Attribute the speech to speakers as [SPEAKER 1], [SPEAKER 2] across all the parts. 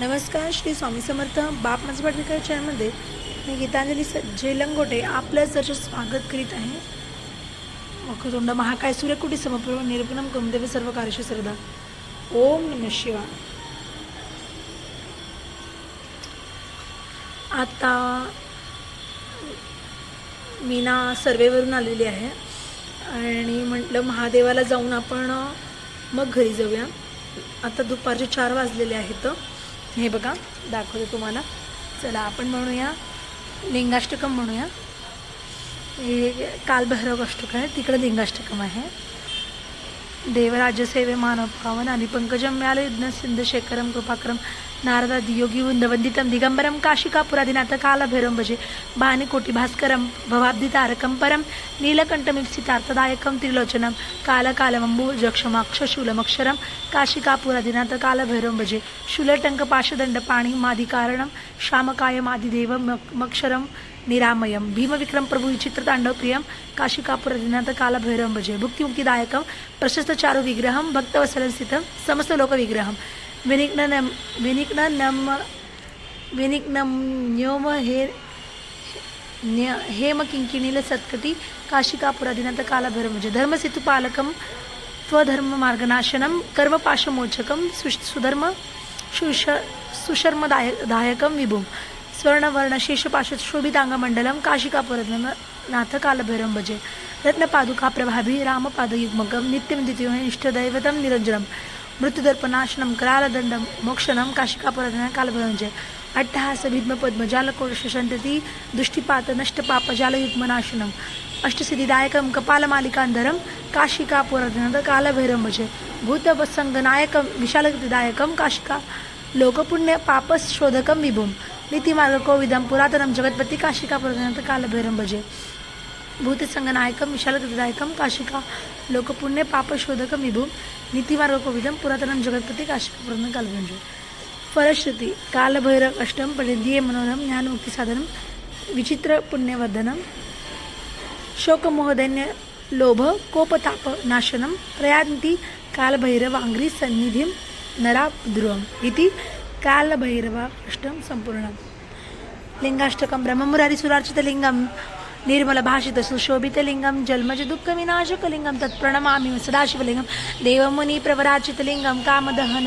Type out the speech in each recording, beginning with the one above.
[SPEAKER 1] नमस्कार श्री स्वामी समर्थ बाप माझं पाटणकर चॅनलमध्ये मी गीतांजली सज्जे लंगोटे आपल्याच सरचं स्वागत करीत आहे. मुखतोंड महाकाय सूर्यकुटी समपूर्ण निर्गुणम कमदेव सर्व कार्यशी श्रद्धा. ओम नम शिवा आता मी ना सर्वेवरून आलेली आहे आणि म्हटलं महादेवाला जाऊन आपण मग घरी जाऊया. आता दुपारचे चार वाजलेले आहेत. हे बघा दाखवते तुम्हाला. चला आपण म्हणूया लिंगाष्टकम म्हणूया. हे कालभैरव अष्टक आहे तिकडे लिंगाष्टकम आहे. देवराजसेवे मानव पावन आणि पंकजम म्याल युद्ध सिंध शेखरम कृपाकरम नारदादि योगी वृंदवंदितम दिगंबरम काशिकापुरादिनाथ भजे भानिकोटि भास्करं परं नीलकण्ठमिप्सितार्थदायकं त्रिलोचनं कालकालमम्बुजक्षमाक्षशूलमक्षरं काशिकापुरादिनाथ कालभैरवं भजे। शूलटङ्कपाशदण्डपाणिमादिकारणं श्यामकायमादिदेवं मक्षरं निरामयं भीमविक्रम प्रभु चित्रतांडव प्रियं काशिकापुरदिनाथ कालभैरवं भजे। भुक्तिमुक्तिदायकं प्रशस्तचारु विग्रहं समस्तलोकविग्रहं नम विनिग्नम न्योम हे न्य हेम किंकिणील सत्कटी काशिकापुरा दिनांत कालभैरव म्हणजे धर्मसेतू पालकम त्वधर्म त्वधर्ममार्गनाशनं कर्मपाशमोचकं सु सुधर्म सुश सुशर्मदाय दायकं विभुं स्वर्णवर्णशेषपाश शोभितांगमण्डलं काशिकापुरनाथ कालभैरवं भजे रत्नपादुका प्रभाभी रामपादयुग्मकम नित्यम द्वितीय इष्टदैवतम निरंजनम इष्टदैवतं निरञ्जनं मृत्युदर्पनाशनं करालदण्डं मोक्षणं काशिकापुरनाथ कालभैरवं भजे अट्टहास भीद्मपद्मजालकोशशन्तति दुष्टिपात नष्टपापजालयुग्मनाशनम् अष्टसिद्धिदायकं कपालमालिकान्धरं काशिकापुरनाथ कालभैरवं भजे भूतवसङ्गनायकं विशालगतिदायकं काशिका लोकपुण्यपापशोधकं विभुं नीतिमार्गकोविदं पुरातनं जगत्पति काशिकापुरनाथ कालभैरवं भजे भूतसङ्गनायकं विशालगतिदायकं काशिका लोकपुण्यपापशोधकं विभुं नीतिमार्गकोविदं पुरातनं जगत्पति काशिकापुरनाथ कालभैरवं भजे फलश्रुती कालभैरव अष्टम परिधीय मनोरम ज्ञानमुक्तिसाधनं विचित्र पुण्यवर्धनं शोकमोहदैन्य लोभ कोपताप प्रयान्ति कालभैरवाङ्घ्रि सन्निधिं नराद्रुवम् इति कालभैरवकष्टं सम्पूर्णं लिङ्गाष्टकं ब्रह्ममुरारिसुरार्चितलिङ्गं निर्मलभाषित सुशोभितलिङ्गं जन्मजदुःखविनाशकलिङ्गं तत्प्रणमामि सदाशिवलिङ्गं देवमुनिप्रवराचितलिङ्गं कामदहन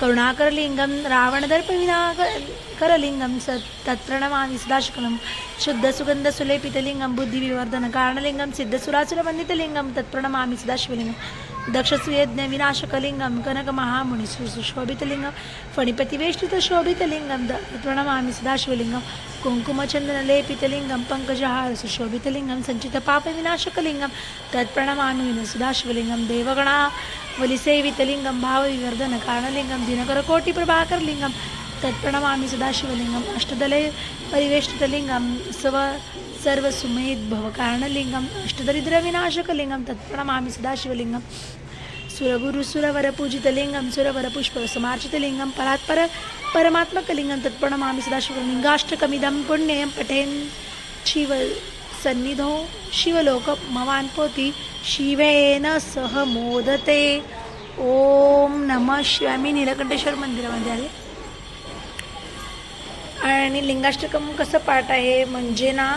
[SPEAKER 1] करुणाकरलिङ्गं रावणदर्पविनाकरलिङ्गं स तत्प्रणमामि सदाशिकलं शुद्धसुगन्धसुलेपितलिङ्गं बुद्धिविवर्धनकारणलिङ्गं सिद्धसुरासुरवन्दितलिङ्गं तत्प्रणमामि सदाशिवलिङ्गं दक्षसुयज्ञविनाशकलिङ्गं कनकमहामुनि सुशोभितलिङ्गं फणिपतिवेष्टितशोभितलिङ्गं तत्प्रणमामि सदाशिवलिङ्गं कुङ्कुमचन्दनलेपितलिङ्गं पङ्कजहार सुशोभितलिङ्गं सञ्चितपापविनाशकलिङ्गं तत्प्रणमामि सदाशिवलिङ्गं देवगणा वलिसेवितलिङ्गं भावविवर्धनकारणलिङ्गं दिनकरकोटिप्रभाकरलिङ्गं तत्प्रणमामि सदाशिवलिङ्गम्। अष्टदले परिवेष्टितलिङ्गं स्व सर्वसुमेद्भवकारणलिङ्गम्। अष्टदरिद्रविनाशकलिङ्गं तत्प्रणमामि सदाशिवलिङ्गं सुरगुरुसुरवरपूजितलिङ्गं सुरवरपुष्पसमार्चितलिङ्गं परात्पर परमात्मकलिङ्गं तत्प्रणमामि सदाशिवलिङ्गाष्टकमिदं पुण्यं पठेन्। शिव सन्निधो शिवलोकमवान्पोति शिवेन सह मोदते। ओम नमः शिवाय। मी नीलकंठेश्वर मंदिरामध्ये आले आणि लिंगाष्टकम कसं पाठ आहे? म्हणजे ना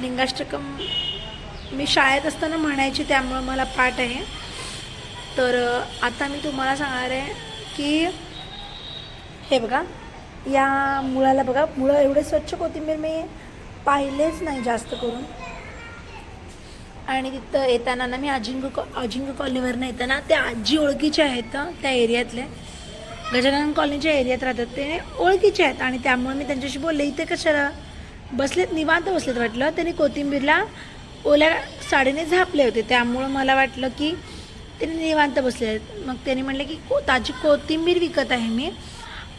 [SPEAKER 1] लिंगाष्टकम मी शाळेत असताना म्हणायची त्यामुळं मला पाठ आहे. तर आता मी तुम्हाला सांगणार आहे की हे बघा या मुळाला बघा मुळं एवढे स्वच्छ कोथिंबीर मी पाहिलेच नाही जास्त करून. आणि तिथं येताना ना मी अजिंग कॉ अजिंग कॉलनीवरनं येताना त्या आजी ओळखीच्या आहेत त्या एरियातल्या. गजानन कॉलनीच्या एरियात राहतात. ते ओळखीचे आहेत आणि त्यामुळे मी त्यांच्याशी बोलले. इथे कशाला? बसलेत निवांत बसलेत वाटलं. त्यांनी कोथिंबीरला ओल्या साडीने झापले होते. त्यामुळं मला वाटलं की त्यांनी निवांत बसले आहेत. मग त्यांनी म्हटलं की को ताजी कोथिंबीर विकत आहे मी.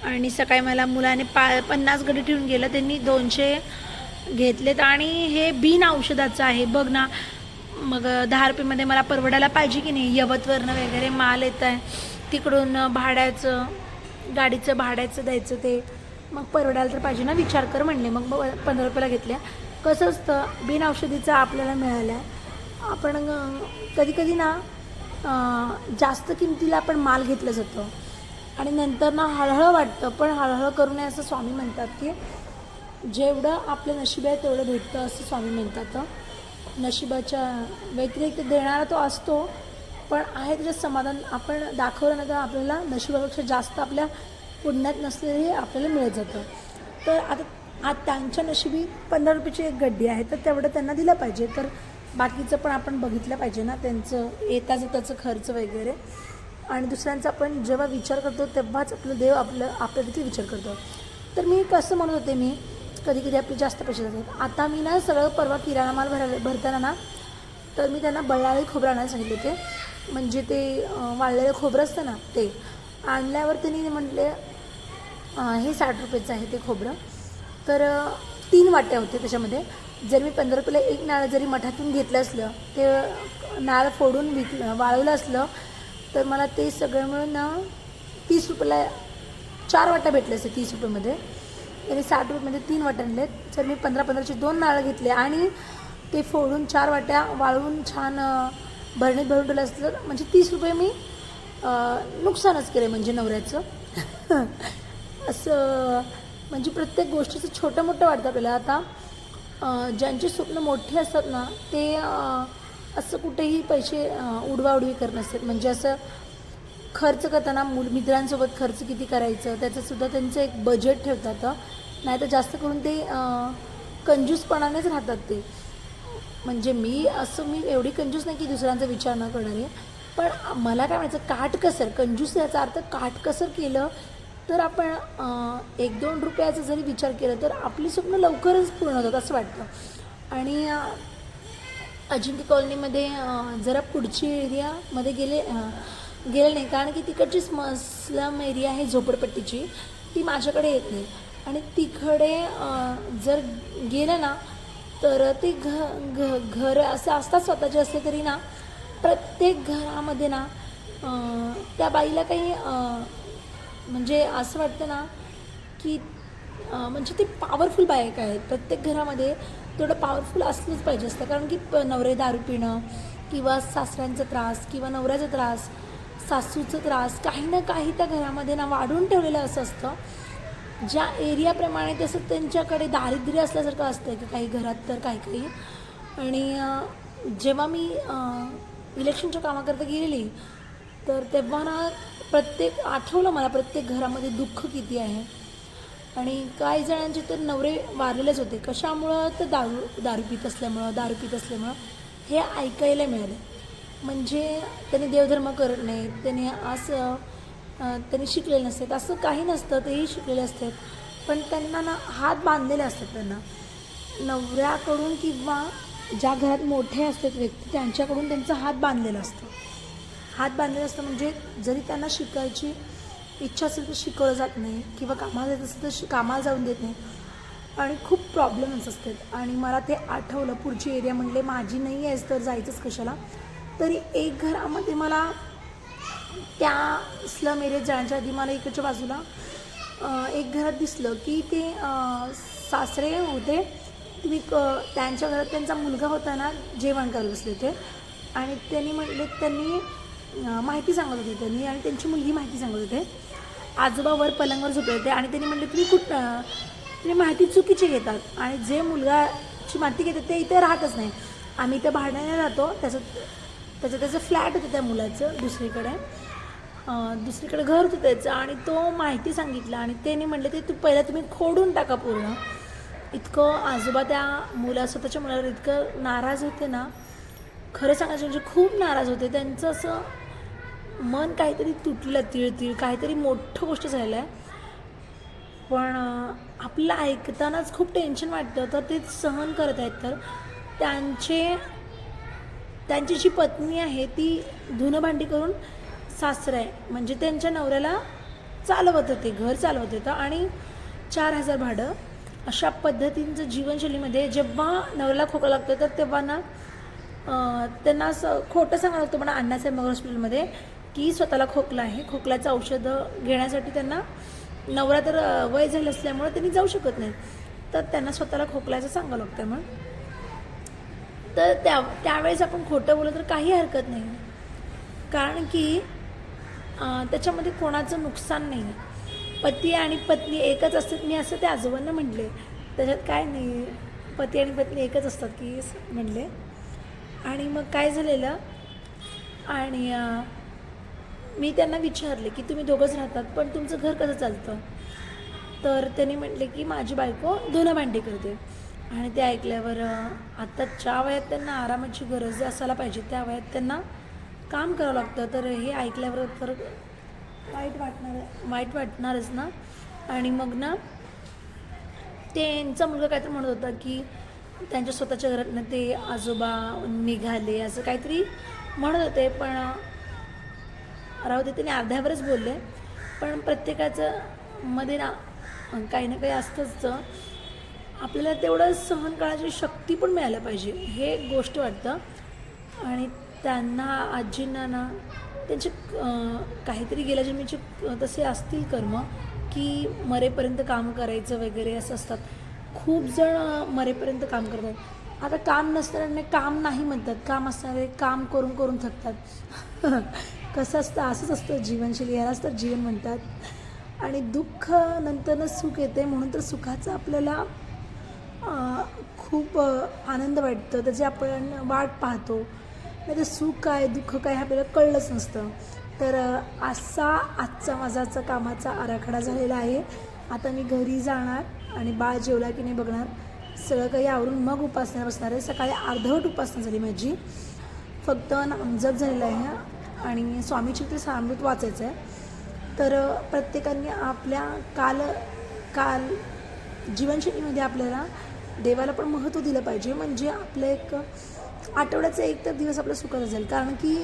[SPEAKER 1] आणि सकाळी मला मुलाने पा पन्नास गडी ठेवून गेलं. त्यांनी दोनशे घेतलेत. आणि हे बिन औषधाचं आहे. बघ ना मग दहा रुपयेमध्ये मला परवडायला पाहिजे की नाही? यवतवरनं वगैरे माल येत आहे तिकडून भाड्याचं गाडीचं भाड्याचं द्यायचं ते. मग परवडायला तर पाहिजे ना? विचार कर म्हणले. मग पंधरा रुपयाला घेतल्या. कसं असतं? बिन औषधीचं आपल्याला मिळालं आहे आपण कधी कधी ना जास्त किमतीला आपण माल घेतलं जातं. आणि नंतर ना हळहळ वाटतं. पण हळहळ करू नये असं स्वामी म्हणतात की जेवढं आपलं नशीब आहे तेवढं भेटतं असं स्वामी म्हणतात. नशिबाच्या व्यतिरिक्त देणारा तो असतो. पण आहे त्याच्यात समाधान. आपण दाखवलं ना तर आपल्याला नशिबापेक्षा जास्त आपल्या पुण्यात नसलेली आपल्याला मिळत जातं. तर आता आज त्यांच्या नशिबी पंधरा रुपयाची एक गड्डी आहे तर तेवढं त्यांना दिलं पाहिजे. तर बाकीचं पण आपण बघितलं पाहिजे ना त्यांचं येता जाताचं खर्च वगैरे. आणि दुसऱ्यांचा आपण जेव्हा विचार करतो तेव्हाच आपलं देव आपलं आपल्या विचार करतो. तर मी कसं म्हणत होते मी कधी कधी आपले जास्त पैसे जातात. आता मी ना सगळं परवा किराणा माल भरायला भरताना ना तर मी त्यांना बळाळी खोबरं आणायला सांगितले होते. म्हणजे ते वाळलेलं खोबरं असतं ना ते आणल्यावर त्यांनी म्हटले हे साठ रुपयेचं आहे ते खोबरं. तर तीन वाट्या होते त्याच्यामध्ये. जर मी पंधरा रुपयाला एक नाळं जरी मठातून घेतलं असलं ते नाळ फोडून विकलं वाळवलं असलं तर मला ते सगळं मिळून ना तीस रुपयाला चार वाट्या भेटले असते तीस रुपयामध्ये. त्यांनी साठ रुपयामध्ये तीन वाट्या आणले तर मी पंधरा पंधराचे दोन नाळं घेतले आणि ते फोडून चार वाट्या वाळवून छान भरणीत भरून ठेवलं असतं तर म्हणजे तीस रुपये मी नुकसानच केलं म्हणजे नवऱ्याचं. असं म्हणजे प्रत्येक गोष्टीचं छोटं मोठं वाटतं आपल्याला. आता ज्यांची स्वप्न मोठी असतात ना ते असं कुठेही पैसे उडवाउडवी करत नसतात. म्हणजे असं खर्च करताना मुल मित्रांसोबत खर्च किती करायचं त्याचंसुद्धा त्यांचं एक बजेट ठेवतात. नाही तर जास्त करून ते कंजूसपणानेच राहतात ते. म्हणजे मी असं मी एवढी कंजूस नाही की दुसऱ्यांचा विचार न करणारी पण मला काय म्हणायचं काटकसर कंजूस याचा अर्थ काटकसर केलं तर आपण एक दोन रुपयाचा जरी विचार केला तर आपली स्वप्न लवकरच पूर्ण होतात असं वाटतं. आणि अजिंक्य कॉलनीमध्ये जरा पुढची एरियामध्ये गेले गेले नाही. कारण की तिकडची स्म स्लम एरिया आहे झोपडपट्टीची. ती माझ्याकडे येत नाही. आणि तिकडे जर गेलं ना तर ते घ घ घर असं असतात स्वतःचे असले तरी ना प्रत्येक घरामध्ये ना त्या बाईला काही म्हणजे असं वाटतं ना की म्हणजे ती पॉवरफुल बायक आहेत प्रत्येक घरामध्ये थोडं पॉवरफुल असलंच पाहिजे असतं. कारण की प नवरे दारू पिणं किंवा सासऱ्यांचा त्रास किंवा नवऱ्याचा त्रास सासूचा त्रास काही ना काही त्या घरामध्ये ना वाढून ठेवलेलं असं असतं. ज्या एरियाप्रमाणे तसं त्यांच्याकडे दारिद्र्य असल्यासारखं असतं का काही घरात तर काही काही. आणि जेव्हा मी इलेक्शनच्या कामाकरता गेलेली तर तेव्हा ना प्रत्येक आठवलं मला प्रत्येक घरामध्ये दुःख किती आहे. आणि काही जणांचे तर नवरे वारलेलेच होते. कशामुळं तर दारू दारू पित असल्यामुळं दारू पित असल्यामुळं हे ऐकायला मिळालं. म्हणजे त्यांनी देवधर्म करत नाही त्यांनी असं त्यांनी शिकलेले नसतात. असं काही नसतं तेही शिकलेले असतात. पण त्यांना ना हात बांधलेले असतात त्यांना. नवऱ्याकडून किंवा ज्या घरात मोठे असतात व्यक्ती त्यांच्याकडून त्यांचा हात बांधलेला असतो. हात बांधलेला असतं म्हणजे जरी त्यांना शिकायची इच्छा असेल तर शिकवलं जात नाही किंवा कामाला जात असेल तर शि कामाला जाऊन देत नाही. आणि खूप प्रॉब्लेम्स असतात. आणि मला ते आठवलं पुढची एरिया म्हणले माझी नाही आहेस तर जायचंच कशाला? तरी एक घरामध्ये मला त्या स्लम एरियात जाण्याच्या आधी मला इकडच्या बाजूला एक घरात दिसलं की ते सासरे होते. तुम्ही क त्यांच्या घरात त्यांचा मुलगा होता ना जेवण करत बसले होते. आणि त्यांनी म्हटले त्यांनी माहिती सांगत होते त्यांनी आणि त्यांची मुलगी माहिती सांगत होते. आजोबा वर पलंगावर झोपले होते आणि त्यांनी म्हटले तुम्ही कुठ तुम्ही माहिती चुकीची घेतात आणि जे मुलगाची माहिती घेतात ते इथे राहतच नाही. आम्ही इथे भाड्याने राहतो त्याचं त्याचं त्याचं फ्लॅट होतं त्या मुलाचं दुसरीकडे. दुसरीकडे घर होतं त्याचं आणि तो माहिती सांगितला आणि त्याने म्हटले ते तू पहिलं तुम्ही खोडून टाका पूर्ण. इतकं आजोबा त्या मुला स्वतःच्या मुलावर इतकं नाराज होते ना. खरं सांगायचं म्हणजे खूप नाराज होते. त्यांचं असं मन काहीतरी तुटलं तिळतिळ काहीतरी मोठं गोष्ट झालं आहे पण आपलं ऐकतानाच खूप टेन्शन वाटतं. तर ते सहन करत आहेत. तर त्यांचे त्यांची जी पत्नी आहे ती धुणं भांडी करून सासरे आहे म्हणजे त्यांच्या नवऱ्याला चालवत होते घर चालवत होतं आणि चार हजार भाडं. अशा पद्धतींचं जीवनशैलीमध्ये जेव्हा नवऱ्याला खोकला लागतं तर तेव्हा ना त्यांना असं खोटं सांगावं लागतं. म्हणा अण्णासाहेब मगर हॉस्पिटलमध्ये की स्वतःला खोकला आहे. खोकल्याचं औषधं घेण्यासाठी त्यांना नवरा तर वय झालं असल्यामुळे त्यांनी जाऊ शकत नाही. तर त्यांना स्वतःला खोकल्याचं सांगावं लागतं मग. तर त्या त्यावेळेस आपण खोटं बोललं तर काही हरकत नाही. कारण की त्याच्यामध्ये कोणाचं नुकसान नाही. आहे पती आणि पत्नी एकच असतात. मी असं त्या आजोबांना म्हटले. त्याच्यात काय नाही. पती आणि पत्नी एकच असतात की म्हणले आणि मग काय झालेलं? आणि मी त्यांना विचारले की तुम्ही दोघंच राहतात पण तुमचं घर कसं चालतं? तर त्यांनी म्हटले की माझी बायको धुणं भांडी करते. आणि ते ऐकल्यावर आत्ता ज्या वयात त्यांना आरामाची गरज असायला पाहिजे त्या वयात त्यांना काम करावं लागतं. तर हे ऐकल्यावर तर वाईट वाटणार वाईट वाटणारच ना? आणि मग ना त्यांचा मुलगा काहीतरी म्हणत होता की त्यांच्या स्वतःच्या घरातनं ते आजोबा निघाले असं काहीतरी म्हणत होते. पण राहू दे त्यांनी अर्ध्यावरच बोलले. पण प्रत्येकाचं मध्ये ना काही ना काही असतंच. आपल्याला तेवढं सहन काळाची शक्ती पण मिळायला पाहिजे. हे गोष्ट वाटतं. आणि त्यांना आजींना ना त्यांचे काहीतरी गेल्या जन्मीचे तसे असतील कर्म की मरेपर्यंत काम करायचं वगैरे असं असतात. खूप जण मरेपर्यंत काम करतात. आता काम नसणाऱ्यांना काम नाही म्हणतात. काम असणारे काम करून करून थकतात. कसं असतं? असंच असतं जीवनशैली. यालाच तर जीवन म्हणतात. आणि दुःख नंतरनं सुख येते. म्हणून तर सुखाचं आपल्याला खूप आनंद वाटतं. त्याची आपण वाट पाहतो. नाही तर सुख काय दुःख काय हे आपल्याला कळलंच नसतं. तर असा आजचा माझाचा कामाचा आराखडा झालेला आहे. आता मी घरी जाणार आणि बाळ जेवला की नाही बघणार. सगळं काही आवरून मग उपासना बसणार आहे. सकाळी अर्धवट उपासना झाली माझी. फक्त नामजप झालेला आहे. आणि स्वामीची ते सामृत वाचायचं आहे तर प्रत्येकाने आपल्या काल काल जीवनशैलीमध्ये आपल्याला देवाला पण महत्त्व दिलं पाहिजे. म्हणजे आपलं एक आठवड्याचा एक तर दिवस आपला सुखाचा जाईल कारण की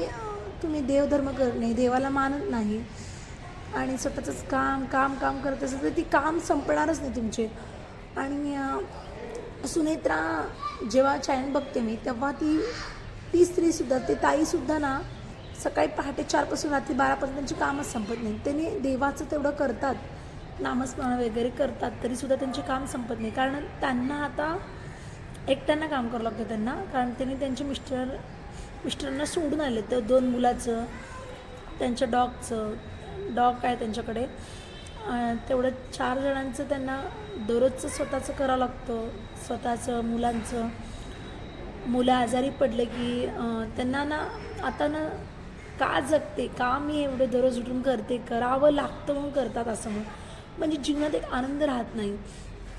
[SPEAKER 1] तुम्ही देवधर्म कर नाही देवाला मानत नाही. आणि स्वतःचंच काम काम काम करत असेल तर ती काम संपणारच नाही तुमचे. आणि सुनेत्रा जेव्हा चॅनल बघते मी तेव्हा ती ती स्त्रीसुद्धा ते ताईसुद्धा ना सकाळी पहाटे चारपासून रात्री बारापर्यंत त्यांची कामच संपत नाही. त्यांनी देवाचं तेवढं करतात. नामस्मरण वगैरे करतात तरीसुद्धा त्यांचे काम संपत नाही. कारण त्यांना आता एकट्यांना काम करावं लागतं त्यांना कारण त्यांनी त्यांचे मिस्टर मिस्टरांना सोडून आले तर दोन मुलाचं त्यांच्या डॉगचं डॉग काय त्यांच्याकडे तेवढं चार जणांचं त्यांना दररोजचं स्वतःचं करावं लागतं स्वतःचं मुलांचं. मुलं आजारी पडले की त्यांना ना आता ना का जगते का मी एवढं दररोज उठून करते करावं लागतं म्हणून करतात असं म्हणून. म्हणजे जीवनात एक आनंद राहत नाही.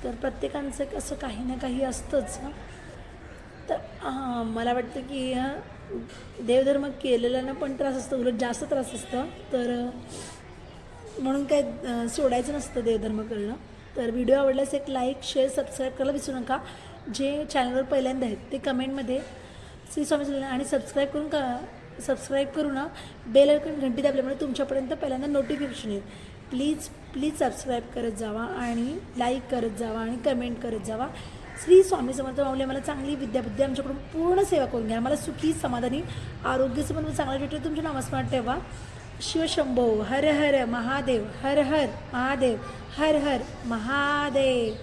[SPEAKER 1] तर प्रत्येकांचं कसं काही ना काही असतंच तर मला वाटतं की देवधर्म केलेल्यांना पण त्रास असतो उलट जास्त त्रास असतं. तर म्हणून काय सोडायचं नसतं देवधर्म करणं. तर व्हिडिओ आवडल्यास एक लाईक शेअर सबस्क्राईब करायला विसरू नका. जे चॅनलवर पहिल्यांदा आहेत ते कमेंटमध्ये श्री स्वामी चॅनल आणि सबस्क्राईब करून का सबस्क्राईब करू ना. बेल आयकॉन घंटी दाबल्यामुळे तुमच्यापर्यंत पहिल्यांदा नोटिफिकेशन येईल. प्लीज प्लीज सबस्क्राईब करत जावा आणि लाईक करत जावा आणि कमेंट करत जावा. श्री स्वामी समर्थ माऊली मला चांगली विद्याबुद्धी आमच्याकडून पूर्ण सेवा करून घ्या. मला सुखी समाधानी आरोग्य पण चांगला भेटेल तुमच्या नामस्मरण ठेवा. शिवशंभो हर हर महादेव हर हर महादेव हर हर महादेव.